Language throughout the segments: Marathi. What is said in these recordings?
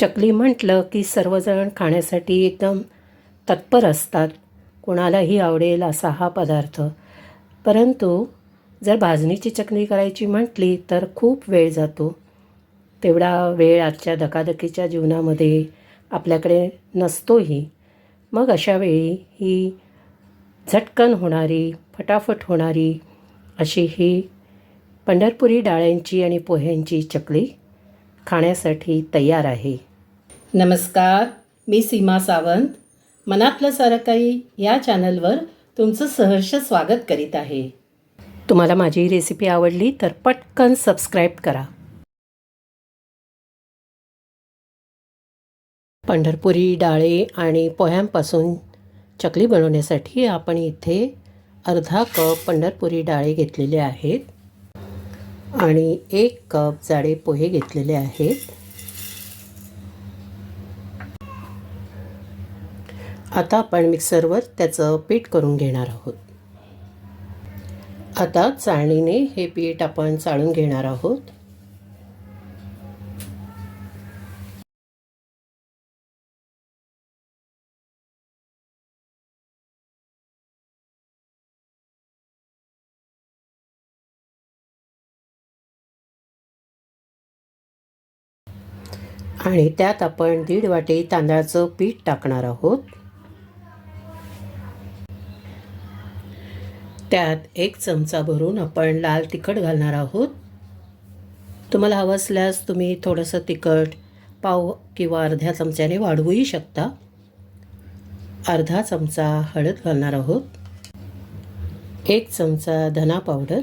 चकली म्हटलं की सर्वजण खाण्यासाठी एकदम तत्पर असतात. कोणालाही आवडेल असा हा पदार्थ. परंतु जर भाजणीची चकली करायची म्हटली तर खूप वेळ जातो. तेवढा वेळ आजच्या धकाधकीच्या जीवनामध्ये आपल्याकडे नसतोही. मग अशा वेळी ही झटकन होणारी फटाफट होणारी अशी ही पंढरपुरी डाळ्यांची आणि पोह्यांची चकली खाण्यासाठी तयार आहे. नमस्कार मी सीमा सावंत. मनातलं सारं काही या चॅनलवर तुमचं सहर्ष स्वागत करीत आहे. तुम्हाला माझी रेसिपी आवडली तर पटकन सबस्क्राईब करा. पंढरपुरी डाळे आणि पोह्यांपासून चकली बनवण्यासाठी आपण इथे अर्धा कप पंढरपुरी डाळे घेतलेले आहेत आणि एक कप जाडे पोहे घेतलेले आहेत. आता आपण मिक्सरवर त्याचं पीठ करून घेणार आहोत. आता चाळणीने हे पीठ आपण चाळून घेणार आहोत. आणि त्यात आपण दीड वाटी तांदळाचं पीठ टाकणार आहोत. त्यात एक चमचा भरून आपण लाल तिखट घालणार आहोत. तुम्हाला हवं असल्यास तुम्ही थोडंसं तिखट पाव किंवा अर्ध्या चमच्याने वाढवूही शकता. अर्धा चमचा हळद घालणार आहोत. एक चमचा धना पावडर.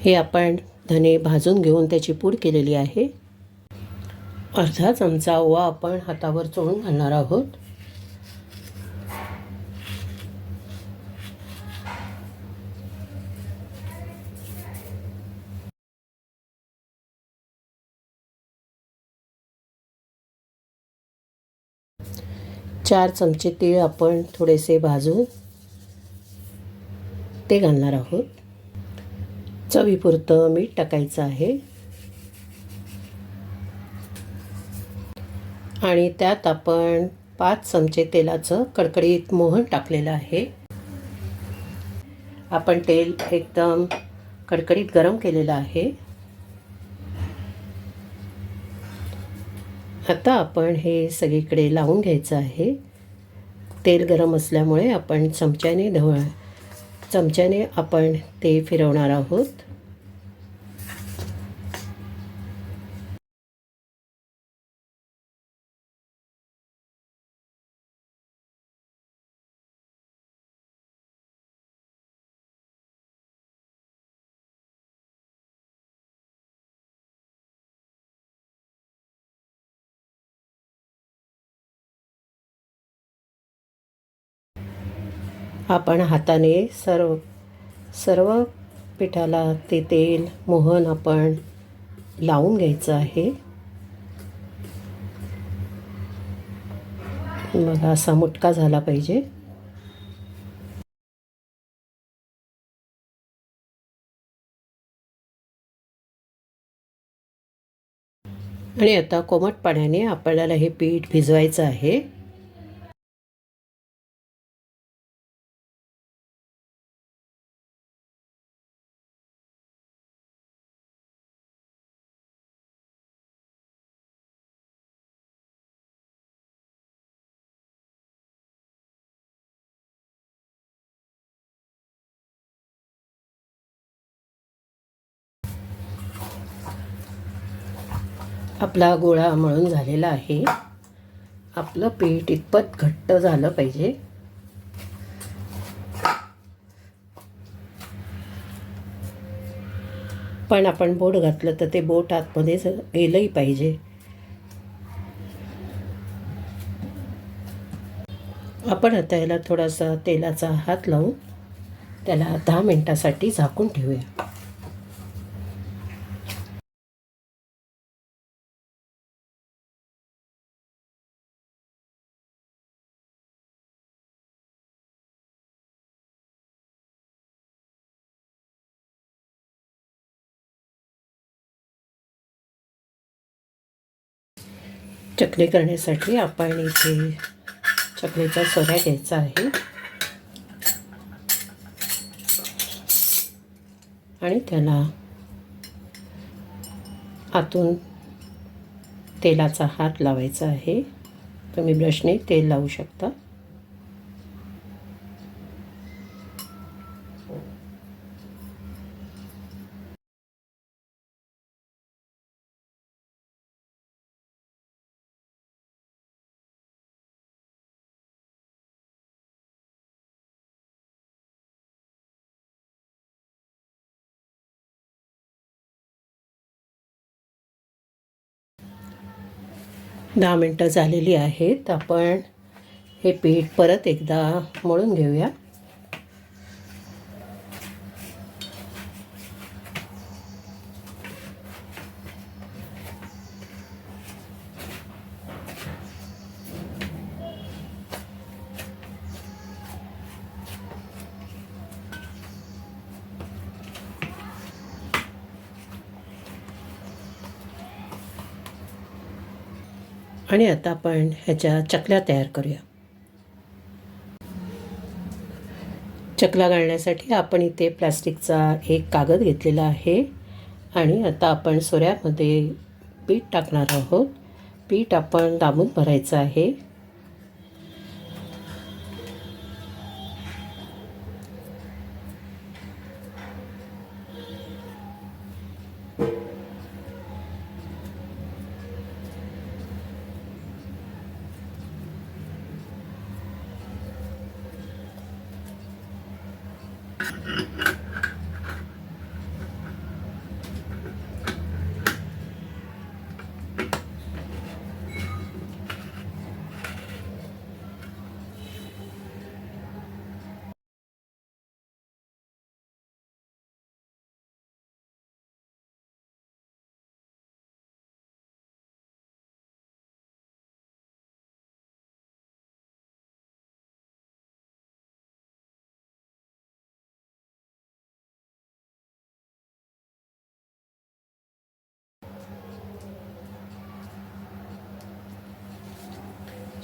हे आपण धने भाजून घेऊन त्याची पूड केलेली आहे. अर्धा चमचा ओवा आपण हातावर चोळून घालणार आहोत. चार चमचे तीळ आपण थोडेसे भाजून ते घालणार आहोत. चवीपुरतं मीठ टाकायचं आहे. आणि त्यात आपण पाच चमचे तेलाचं कडकडीत मोहन टाकलेलं आहे. आपण तेल एकदम कडकडीत गरम केलेलं आहे. आता आपण हे सगळीकडे लावून घ्यायचं आहे. तेल गरम असल्यामुळे आपण चमच्याने ढवळ चमच्याने आपण ते फिरवणार आहोत. आपण हाताने सर्व सर्व पिठाला ते तेल मोहन आपण लावून घ्यायचं आहे. मला असा मुटका झाला पाहिजे. आणि आता कोमट पाण्याने आपल्याला हे पीठ भिजवायचं आहे. आपला गोळा मळून झालेला आहे. आपलं पीठ इतपत घट्ट झालं पाहिजे. पण आपण बोट घातलं तर ते बोट आतमध्ये गेलंही पाहिजे. आपण आता याला थोडासा तेलाचा हात लावून त्याला दहा मिनटासाठी झाकून ठेवूया. चकली करण्यासाठी आपण इथे चकलीचा सोऱ्या घ्यायचा आहे. आणि त्याला आतून तेलाचा हात लावायचा आहे. तुम्ही ब्रशने तेल लावू शकता. दहा मिनटं झालेली आहेत. आपण हे पीठ परत एकदा मळून घेऊया. आणि आता आपण ह्याच्या चकल्या तयार करूया. चकला घालण्यासाठी आपण इथे प्लास्टिकचा एक कागद घेतलेला आहे आणि आता आपण सोऱ्यामध्ये पीठ टाकणार आहोत. पीठ आपण दाबून भरायचं आहे.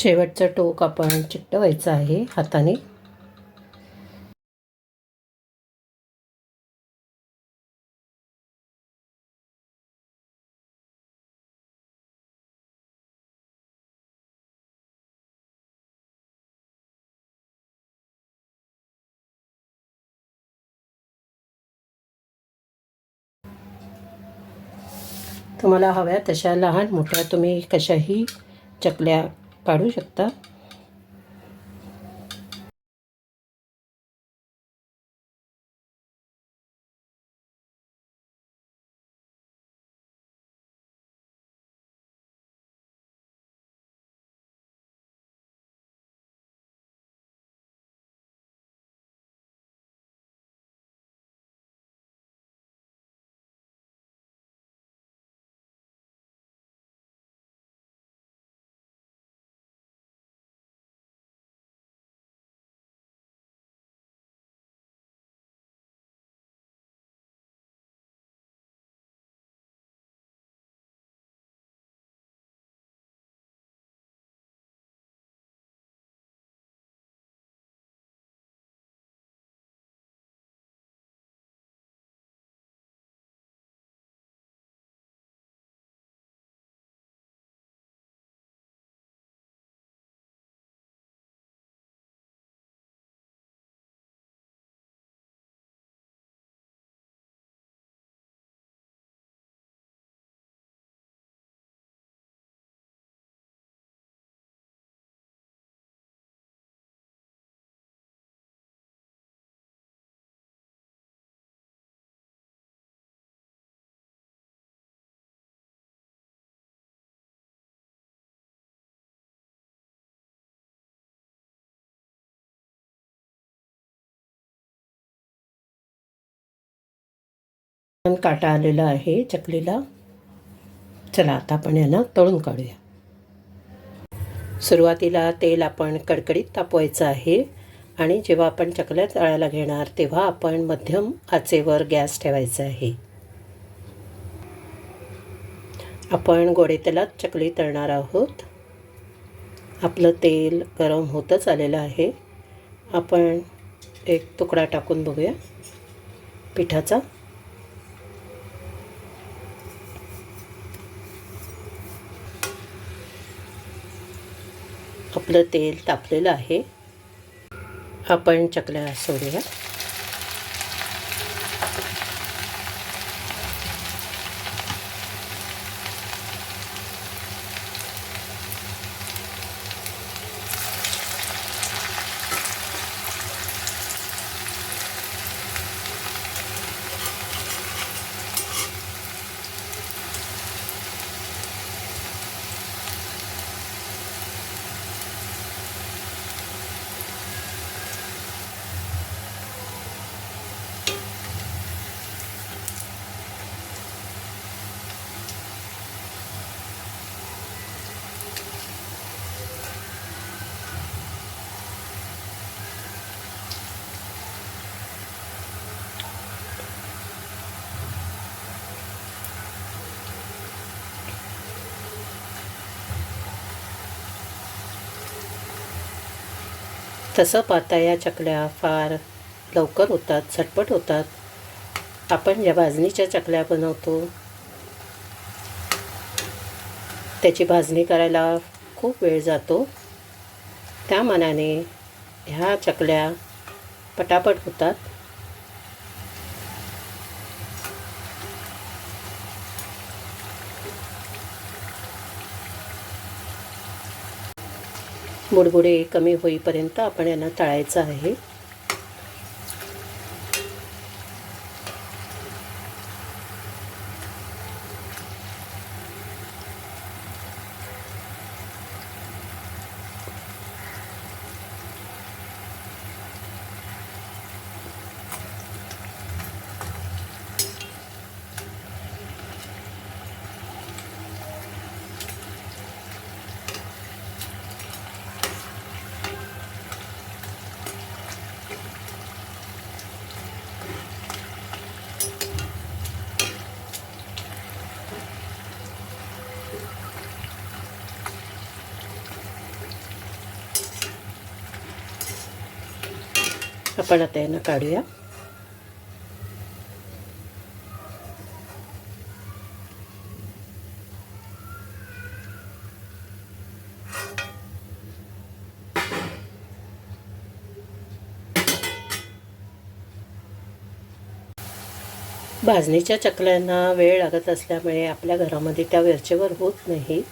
शेवटचं टोक आपण चिकटवायचं आहे हाताने. तुम्हाला हव्या तशा लहान मोठ्या तुम्ही कशाही चकल्या काढू शकता. पण काटा आलेला आहे चकलीला. चला आता आपण यांना तळून काढूया. सुरुवातीला तेल आपण कडकडीत तापवायचं आहे आणि जेव्हा आपण चकल्या तळायला घेणार तेव्हा आपण मध्यम आचेवर गॅस ठेवायचा आहे. आपण गोडे तेलात चकली तळणार आहोत. आपलं तेल गरम होतच आलेलं आहे. आपण एक तुकडा टाकून बघूया. पिठाचा. आपलं तेल तापलेलं आहे. आपण चकल्या सोडूया. तसं पाहता या चकल्या फार लवकर होतात झटपट होतात. आपण ज्या भाजणीच्या चकल्या बनवतो त्याची भाजणी करायला खूप वेळ जातो. त्या मनाने ह्या चकल्या पटापट होतात. बुडबुडे कमी होईपर्यंत आपण यांना तळायचं आहे. आपण आता यांना काढूया भाजणीच्या चकल्यांना वेळ लागत असल्यामुळे आपल्या घरामध्ये त्या वेरचेवर होत नाही.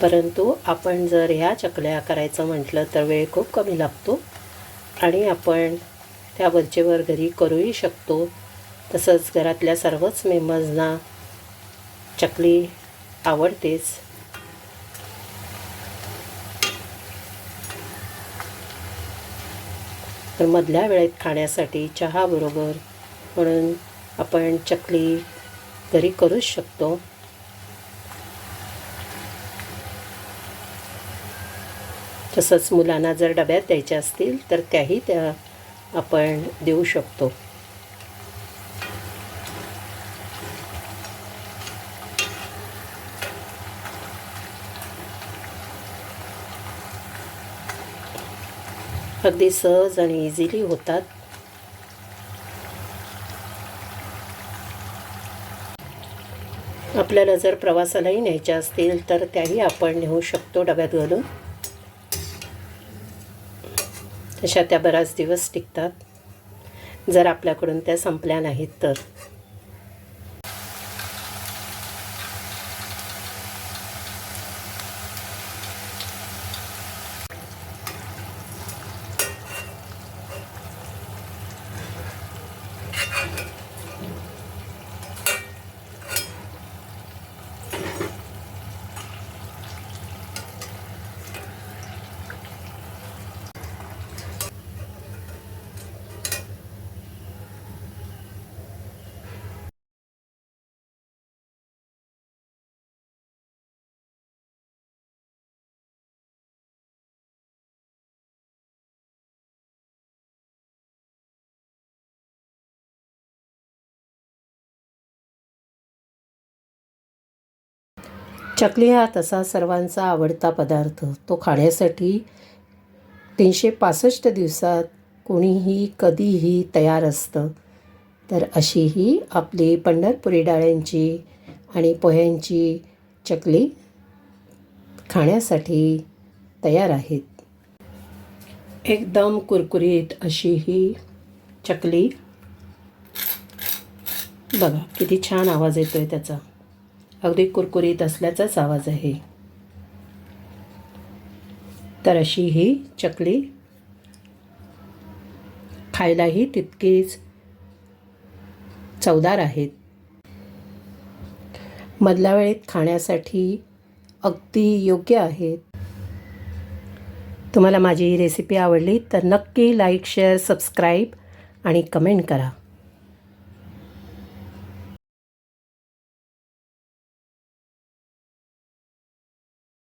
परंतु आपण जर ह्या चकल्या करायचं म्हटलं तर वेळ खूप कमी लागतो. आणि आपण त्या वरचेवर घरी करूही शकतो. तसंच घरातल्या सर्वच मेंबर्सना चकली आवडतेच. तर मधल्या वेळेत खाण्यासाठी चहाबरोबर म्हणून आपण चकली घरी करूच शकतो. तसंच मुलांना जर डब्यात द्यायच्या असतील तर त्याही त्या आपण देऊ शकतो. अगदी सहज आणि इझिली होतात. आपल्याला जर प्रवासालाही न्यायच्या असतील तर त्याही आपण नेऊ शकतो डब्यात घालून. तशा त्या बराच दिवस टिकतात. जर आपल्याकडून त्या संपल्या नाहीत तर. चकली हा तसा सर्वांचा आवडता पदार्थ. तो खाण्यासाठी तीनशे पासष्ट दिवसात कोणीही कधीही तयार असतं. तर अशी ही आपली पंढरपुरी डाळ्यांची आणि पोह्यांची चकली खाण्यासाठी तयार आहेत. एकदम कुरकुरीत अशी ही चकली. बघा किती छान आवाज येतो आहे त्याचा. अगदी कुरकुरीत असल्याचाच आवाज आहे. तर अशी ही चकली. खायलाही तितकीच चवदार आहेत मधल्या वेळेत खाण्यासाठी अगदी योग्य आहेत तुम्हाला माझी ही रेसिपी आवडली तर नक्की लाईक शेअर सबस्क्राईब आणि कमेंट करा.